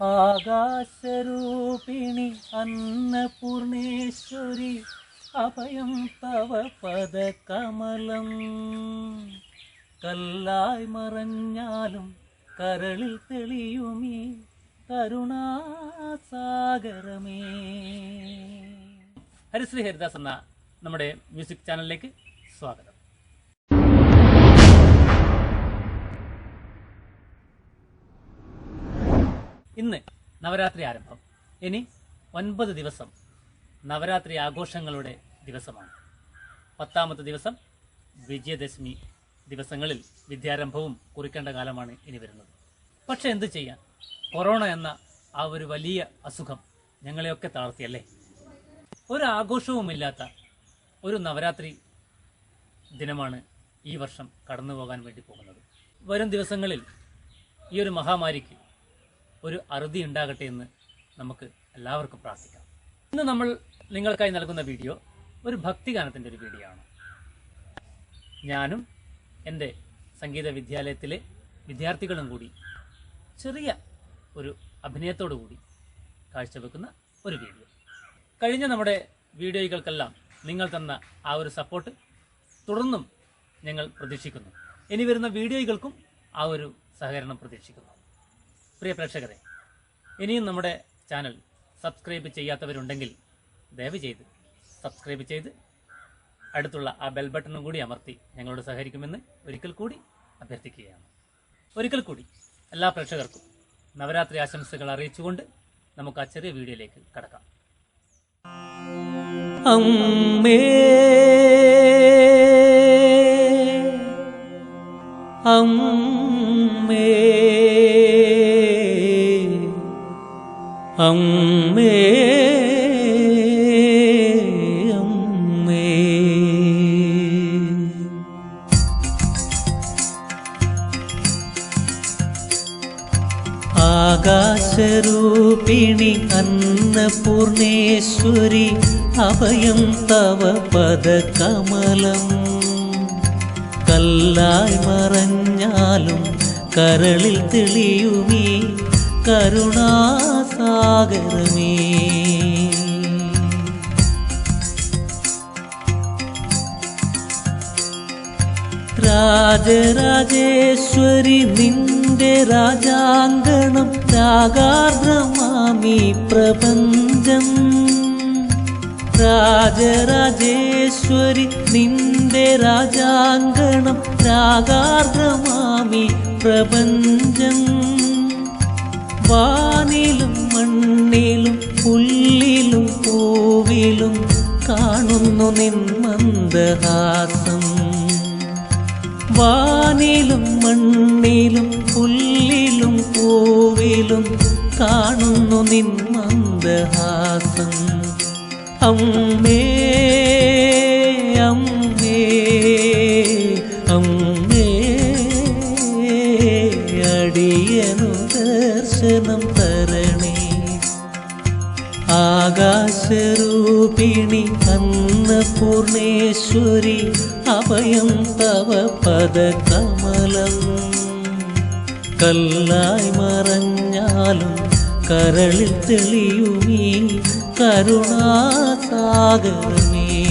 ആകാശരൂപിണി അന്നപൂർണേശ്വരി അഭയം തവ പദകമലം. കല്ലായി മറഞ്ഞാലും കരളിൽ തെളിയുമീ കരുണാസാഗരമേ. ഹരിശ്രീ ഹരിദാസ് എന്ന നമ്മുടെ മ്യൂസിക് ചാനലിലേക്ക് സ്വാഗതം. ഇന്ന് നവരാത്രി ആരംഭം. ഇനി ഒൻപത് ദിവസം നവരാത്രി ആഘോഷങ്ങളുടെ ദിവസമാണ്. പത്താമത്തെ ദിവസം വിജയദശമി ദിവസങ്ങളിൽ വിദ്യാരംഭവും കുറിക്കേണ്ട കാലമാണ് ഇനി വരുന്നത്. പക്ഷെ എന്ത് ചെയ്യാൻ? കൊറോണ എന്ന ആ ഒരു വലിയ അസുഖം ഞങ്ങളെയൊക്കെ തളർത്തിയല്ലേ? ഒരു ആഘോഷവുമില്ലാത്ത ഒരു നവരാത്രി ദിനമാണ് ഈ വർഷം കടന്നു പോകാൻ വേണ്ടി പോകുന്നത്. വരും ദിവസങ്ങളിൽ ഈ ഒരു മഹാമാരിക്ക് ഒരു അറുതി ഉണ്ടാകട്ടെ എന്ന് നമുക്ക് എല്ലാവർക്കും പ്രാർത്ഥിക്കാം. ഇന്ന് നമ്മൾ നിങ്ങൾക്കായി നൽകുന്ന വീഡിയോ ഒരു ഭക്തിഗാനത്തിന്റെ ഒരു വീഡിയോ ആണ്. ഞാനും എന്റെ സംഗീത വിദ്യാലയത്തിലെ വിദ്യാർത്ഥികളും കൂടി ചെറിയ ഒരു അഭിനയത്തോടു കൂടി കാഴ്ചവെക്കുന്ന ഒരു വീഡിയോ. കഴിഞ്ഞ നമ്മുടെ വീഡിയോകൾക്കെല്ലാം നിങ്ങൾ തന്ന ആ ഒരു സപ്പോർട്ട് തുടർന്നും ഞങ്ങൾ പ്രതീക്ഷിക്കുന്നു. ഇനി വരുന്ന വീഡിയോകൾക്കും ആ ഒരു സഹകരണം പ്രതീക്ഷിക്കുന്നു. പ്രിയ പ്രേക്ഷകരെ ഇനിയും നമ്മുടെ ചാനൽ സബ്സ്ക്രൈബ് ചെയ്യാത്തവരുണ്ടെങ്കിൽ ദയവ് ചെയ്ത് സബ്സ്ക്രൈബ് ചെയ്ത് അടുത്തുള്ള ആ ബെൽ ബട്ടണും കൂടി അമർത്തി ഞങ്ങളോട് സഹകരിക്കുമെന്ന് ഒരിക്കൽ കൂടി അഭ്യർത്ഥിക്കുകയാണ്. ഒരിക്കൽ കൂടി എല്ലാ പ്രേക്ഷകർക്കും നവരാത്രി ആശംസകൾ അറിയിച്ചുകൊണ്ട് നമുക്ക് ആ ചെറിയ വീഡിയോയിലേക്ക് കടക്കാം. അമ്മേ. അമ്മേ അമ്മേ. ആകാശരൂപിണി അന്നപൂർണേശ്വരി അഭയം തവ പദകമലം. കല്ലായി മറഞ്ഞാലും കരളിൽ തെളിയുമീ കരുണാസാഗരമേ രാജരാജേശ്വരി നിന്റെ രാജാങ്കണം രാഗാർദ്രമാമി പ്രപഞ്ചം. രാജരാജേശ്വരി നിന്റെ രാജാങ്കണം രാഗാർദ്രമാമി പ്രപഞ്ചം. വാനിലും മണ്ണിലും പുല്ലിലും പൂവിലും കാണുന്നു നിൻ മന്ദഹാസം. വാനിലും മണ്ണിലും പുല്ലിലും പൂവിലും കാണുന്നു നിൻ മന്ദഹാസം. അമ്മേ ദർശനം തരണേ. ആകാശരൂപിണി അന്നപൂർണേശ്വരി അഭയം തവ പദകമലം. കല്ലായി മറഞ്ഞാലും കരളിൽ തെളിയുമീ കരുണാസാഗരമേ.